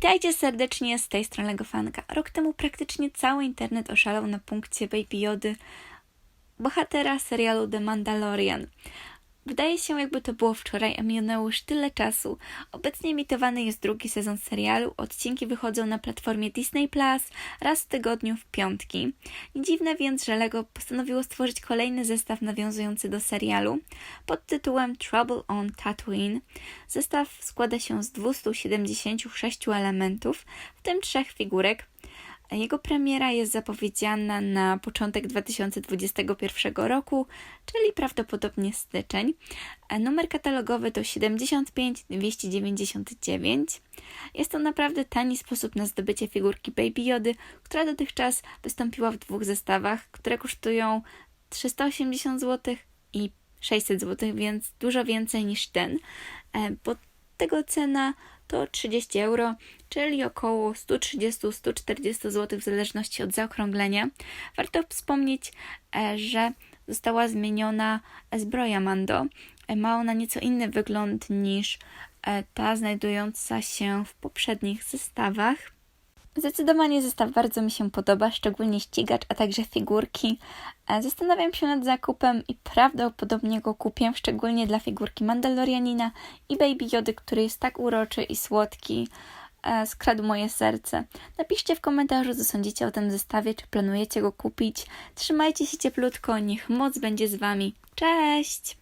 Witajcie serdecznie z tej strony Legofanka. Rok temu praktycznie cały internet oszalał na punkcie Baby Jody, bohatera serialu The Mandalorian. Wydaje się, jakby to było wczoraj, a minęło już tyle czasu. Obecnie emitowany jest drugi sezon serialu. Odcinki wychodzą na platformie Disney Plus raz w tygodniu w piątki. Nie dziwne więc, że Lego postanowiło stworzyć kolejny zestaw nawiązujący do serialu pod tytułem Trouble on Tatooine. Zestaw składa się z 276 elementów, w tym trzech figurek. Jego premiera jest zapowiedziana na początek 2021 roku, czyli prawdopodobnie styczeń. Numer katalogowy to 75299. Jest to naprawdę tani sposób na zdobycie figurki Baby Jody, która dotychczas wystąpiła w dwóch zestawach, które kosztują 380 zł i 600 zł, więc dużo więcej niż ten. E, Bo tego cena to 30 euro, czyli około 130-140 zł w zależności od zaokrąglenia. Warto wspomnieć, e, że została zmieniona zbroja Mando. E, Ma ona nieco inny wygląd niż e, ta znajdująca się w poprzednich zestawach. Zdecydowanie zestaw bardzo mi się podoba, szczególnie ścigacz, a także figurki. E, Zastanawiam się nad zakupem i prawdopodobnie go kupię, szczególnie dla figurki Mandalorianina i Baby Jody, który jest tak uroczy i słodki. E, Skradł moje serce. Napiszcie w komentarzu, co sądzicie o tym zestawie, czy planujecie go kupić. Trzymajcie się cieplutko, niech moc będzie z Wami. Cześć!